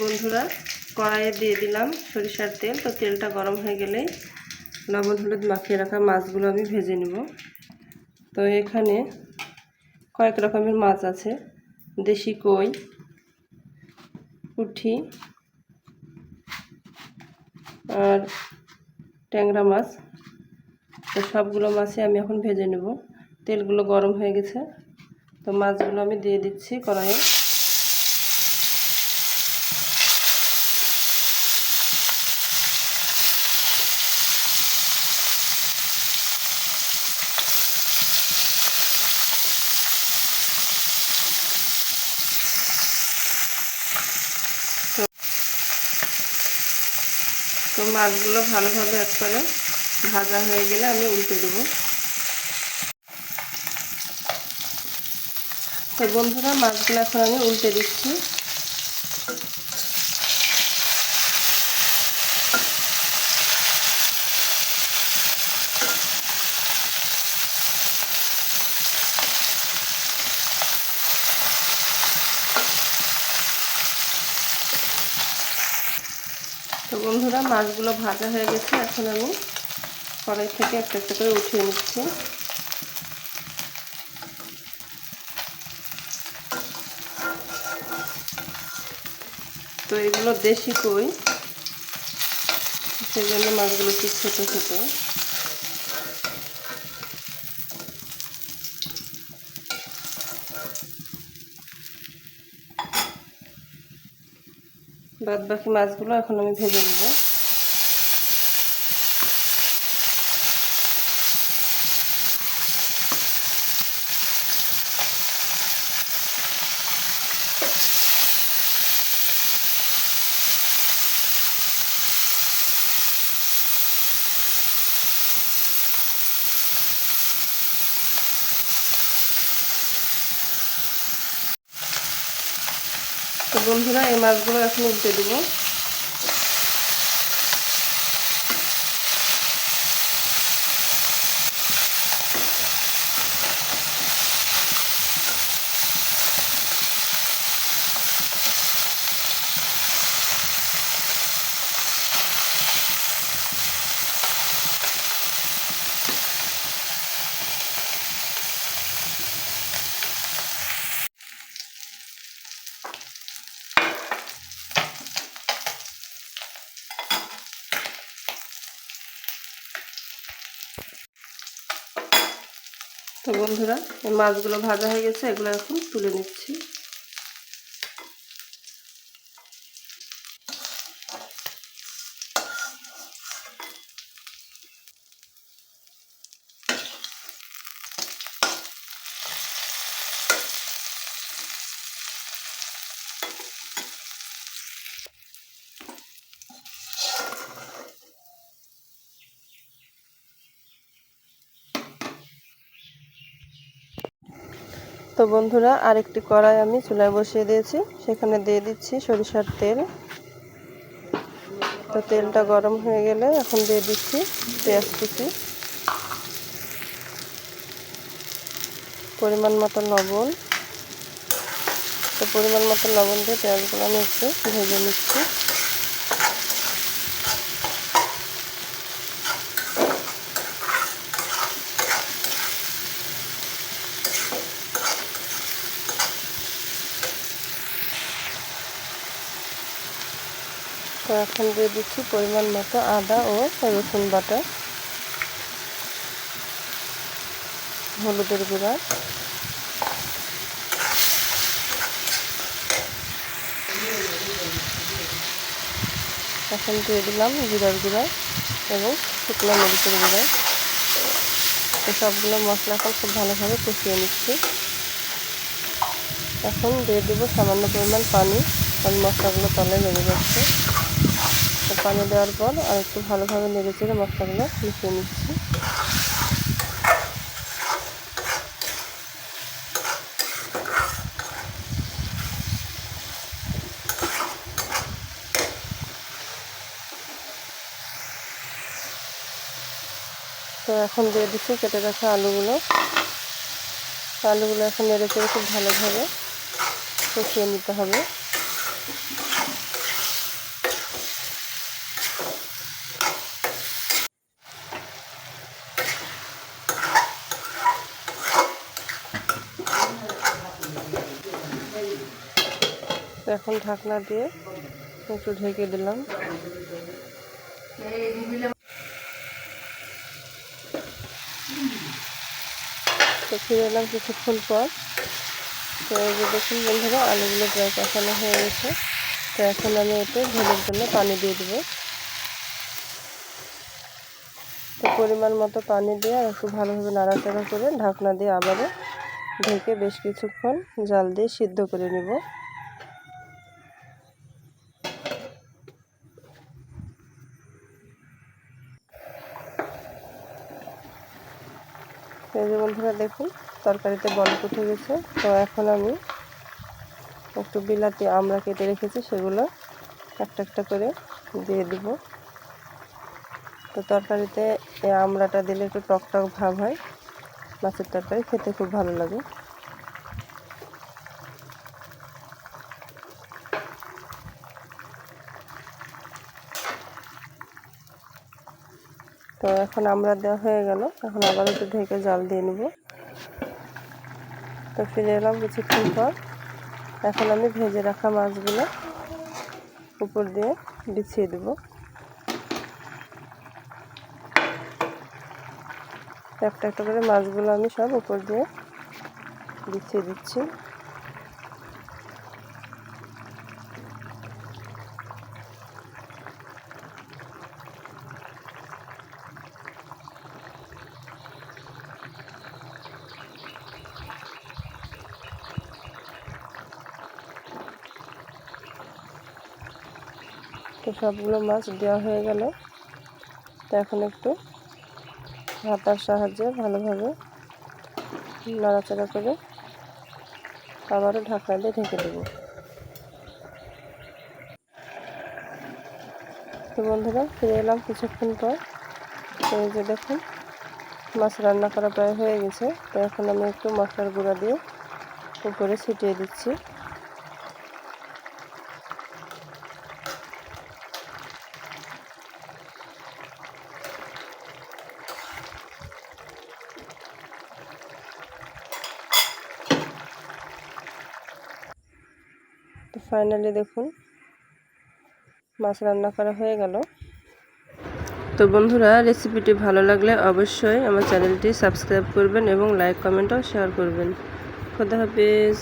বন্ধুরা, কড়াইয়ে দিয়ে দিলাম সরিষার তেল। তো তেলটা গরম হয়ে গেলেই লবণ হলুদ মাখিয়ে রাখা মাছগুলো আমি ভেজে নেব। তো এখানে কয়েক রকমের মাছ আছে। দেশি কই, পুঁটি আর ট্যাংরা মাছ। তো সবগুলো মাছই আমি এখন ভেজে নেব। তেলগুলো গরম হয়ে গেছে। তো মাছগুলো আমি দিয়ে দিচ্ছি কড়াইয়ে। মাছগুলো ভালোভাবে একবারে ভাজা হয়ে গেলে আমি উল্টে দেবো। তো বন্ধুরা, মাছগুলো এখন আমি উল্টে দিচ্ছি তো বন্ধুরা, মাছগুলো ভাজা হয়ে গেছে। এখন আমি কড়াই থেকে একটা একটা করে উঠিয়ে নিচ্ছি। তো এগুলো দেশি কই, সেই জন্য মাছগুলো একটু ছোটো ছোটো। বাদ বাকি মাছগুলো এখন আমি ভেজে নেব। বন্ধুরা এই মাছগুলো এখন উল্টে দেবো বন্ধুরা মাছগুলো ভাজা হয়ে গেছে এগুলো এখন তুলে নিচ্ছি। তো বন্ধুরা, আরেকটি কড়াই আমি চুলায় বসিয়ে দিয়েছি। সেখানে দিয়ে দিচ্ছি সরিষার তেল। তো তেলটা গরম হয়ে গেলে এখন দিয়ে দিচ্ছি পেঁয়াজ কুচি। পরিমাণ মতো লবণ। তো পরিমাণ মতো লবণ দিয়ে পেঁয়াজগুলো আমি একটু ভেজে নিচ্ছি। তো এখন দিয়ে দিচ্ছি পরিমাণ মতো আদা ও রসুন বাটা। হলুদের গুঁড়া। এখন দিয়ে দিলাম জিরার গুঁড়া এবং শুকনো মরিচের গুঁড়া। সবগুলো মশলা এখন খুব ভালোভাবে কষিয়ে নিচ্ছি। এখন দিয়ে দেবো সামান্য পরিমাণ পানি। কারণ মশলাগুলো তলে লেগে যাচ্ছে। পানি দেওয়ার পর আর একটু ভালোভাবে নেড়ে চেড়ে মশলাগুলো মিশিয়ে নিচ্ছি। তো এখন দিয়ে দিচ্ছি কেটে রাখা আলুগুলো। আলুগুলো এখন নেড়ে চেড়ে খুব ভালোভাবে কষিয়ে নিতে হবে। এখন ঢাকনা দিয়ে একটু ঢেকে দিলাম। তো ফিরে এলাম কিছুক্ষণ পর। তো দেখুন বন্ধুরা, আলুগুলো প্রায় কষানো হয়ে গেছে। তো এখন আমি এতে ঝোলের জন্য পানি দিয়ে দেবো। তো পরিমাণ মতো পানি দিয়ে আর একটু ভালোভাবে নাড়াচাড়া করে ঢাকনা দিয়ে আবারও ঢেকে বেশ কিছুক্ষণ জাল দিয়ে সিদ্ধ করে নেব। যে বন্ধুরা দেখুন, তরকারিতে বলক উঠে গেছে। তো এখন আমি একটু বিলাতি আমরা কেটে রেখেছি, সেগুলো একটা একটা করে দিয়ে দিব। তো তরকারিতে এই আমড়াটা দিলে একটু টক টক ভাব হয়, মাছের তরকারি খেতে খুব ভালো লাগে তো এখন আমরা দেওয়া হয়ে গেল। এখন আবার একটু ঢেকে জাল দিয়ে নেব। তো ফিরে এলাম কিছুক্ষণ পর। এখন আমি ভেজে রাখা মাছগুলো উপর দিয়ে বিছিয়ে দেব। একটা একটা করে মাছগুলো আমি সব উপর দিয়ে বিছিয়ে দিচ্ছি। তো সবগুলো মাছ দেওয়া হয়ে গেল। তো এখন একটু হাতার সাহায্যে ভালোভাবে নাড়াচাড়া করে আবারও ঢাকনা দিয়ে ঢেকে দেব। তো বন্ধুরা, ফিরে এলাম কিছুক্ষণ পর। এই যে দেখুন, মাছ রান্না করা প্রায় হয়ে গেছে। তো এখন আমি একটু মশলার গুঁড়া দিয়ে উপরে ছিটিয়ে দিচ্ছি। তো ফাইনালি দেখুন, মাছ রান্না করা হয়ে গেল। তো বন্ধুরা রেসিপিটি ভালো লাগলে অবশ্যই আমার চ্যানেলটি সাবস্ক্রাইব করবেন এবং লাইক কমেন্টও শেয়ার করবেন। খোদা হাফিজ।